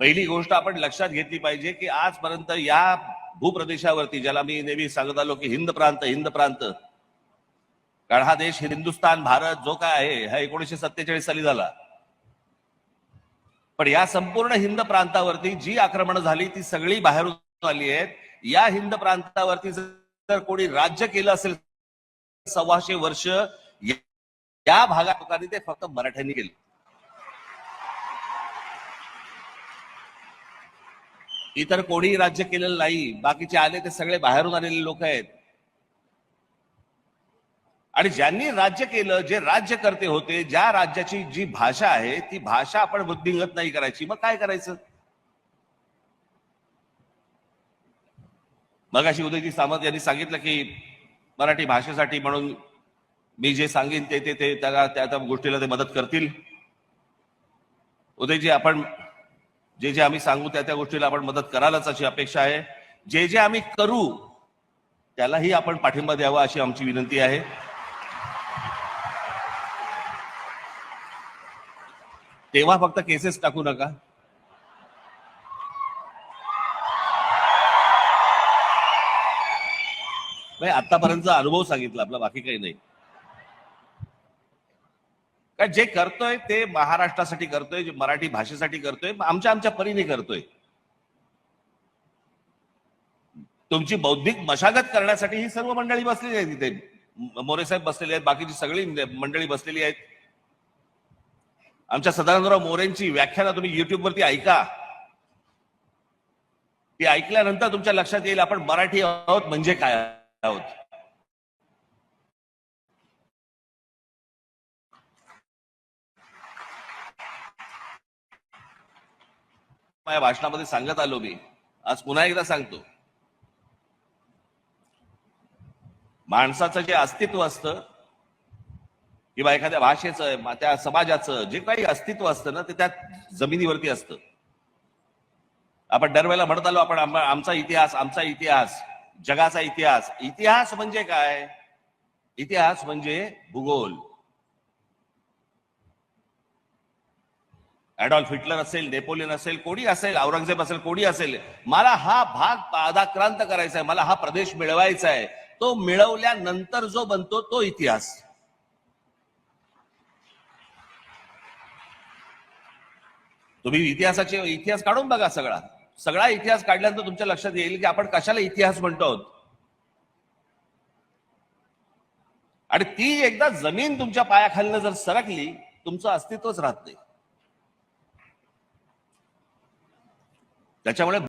पहिली गोष्ट आपण लक्षात घेतली पाहिजे की आजपर्यंत या भूप्रदेशावरती ज्याला मी नेहमी सांगत आलो की हिंद प्रांत हिंद प्रांत कारण हा देश हिंदुस्थान भारत जो काय आहे हा एकोणीशे सत्तेचाळीस साली झाला. पण या संपूर्ण हिंद प्रांतावरती जी आक्रमण झाली ती सगळी बाहेरून आली आहेत. या हिंद प्रांतावरती जर कोणी राज्य केलं असेल सव्वाशे वर्ष या- भागात लोकांनी ते फक्त मराठ्यांनी केलं. इतर कोणीही राज्य केलेलं नाही बाकीचे आले ते सगळे बाहेरून आलेले लोक आहेत. आणि ज्यांनी राज्य केलं जे राज्यकर्ते होते ज्या राज्याची जी भाषा आहे ती भाषा आपण वृद्धिंगत नाही करायची. मग काय करायचं? मग अशी उदयजी सामंत यांनी सांगितलं की मराठी भाषेसाठी म्हणून मी जे सांगेन ते ते ते त्याला त्या त्या गोष्टीला ते मदत करतील. उदयजी आपण जे जे आम्ही सांगू त्या त्या गोष्टीला आपण मदत करायलाच अशी अपेक्षा आहे. जे जे आम्ही करू त्यालाही आपण पाठिंबा द्यावा अशी आमची विनंती आहे. तेव्हा फक्त केसेस टाकू नका. नाही आतापर्यंतचा अनुभव सांगितला आपला बाकी काही नाही. कारण जे करतोय ते महाराष्ट्रासाठी करतोय जे मराठी भाषेसाठी करतोय आमच्या आमच्या परीने करतोय. तुमची बौद्धिक मशागत करण्यासाठी ही सर्व मंडळी बसलेली आहे तिथे मोरे साहेब बसलेले आहेत बाकीची सगळी मंडळी बसलेली आहेत. आमच्या सदानंदराव मोरेंची व्याख्यानं तुम्ही युट्यूबवरती ऐका. ती ऐकल्यानंतर तुमच्या लक्षात येईल आपण मराठी आहोत म्हणजे काय आहोत. माझ्या भाषणामध्ये सांगत आलो मी. आज पुन्हा एकदा सांगतो. माणसाचं जे अस्तित्व असतं किंवा एखाद्या भाषेचं त्या समाजाचं जे काही अस्तित्व असतं ना ते त्या जमिनीवरती असतं. आपण दरवेळेला म्हणत आलो आपण आमचा इतिहास आमचा इतिहास जगाचा इतिहास. इतिहास म्हणजे काय? इतिहास म्हणजे भूगोल. ॲडॉल्फ हिटलर असेल नेपोलियन असेल कोणी असेल औरंगजेब असेल कोणी असेल मला हा भाग पादाक्रांत करायचा आहे मला हा प्रदेश मिळवायचा आहे तो मिळवल्यानंतर जो बनतो तो इतिहास. तुम्ही इतिहासाचे इतिहास काढून बघा सगळा. सगळा इतिहास काढल्यानंतर तुमच्या लक्षात येईल की आपण कशाला इतिहास म्हणतो. आहोत आणि ती एकदा जमीन तुमच्या पायाखालनं जर सरकली तुमचं अस्तित्वच राहत नाही. त्याच्यामुळे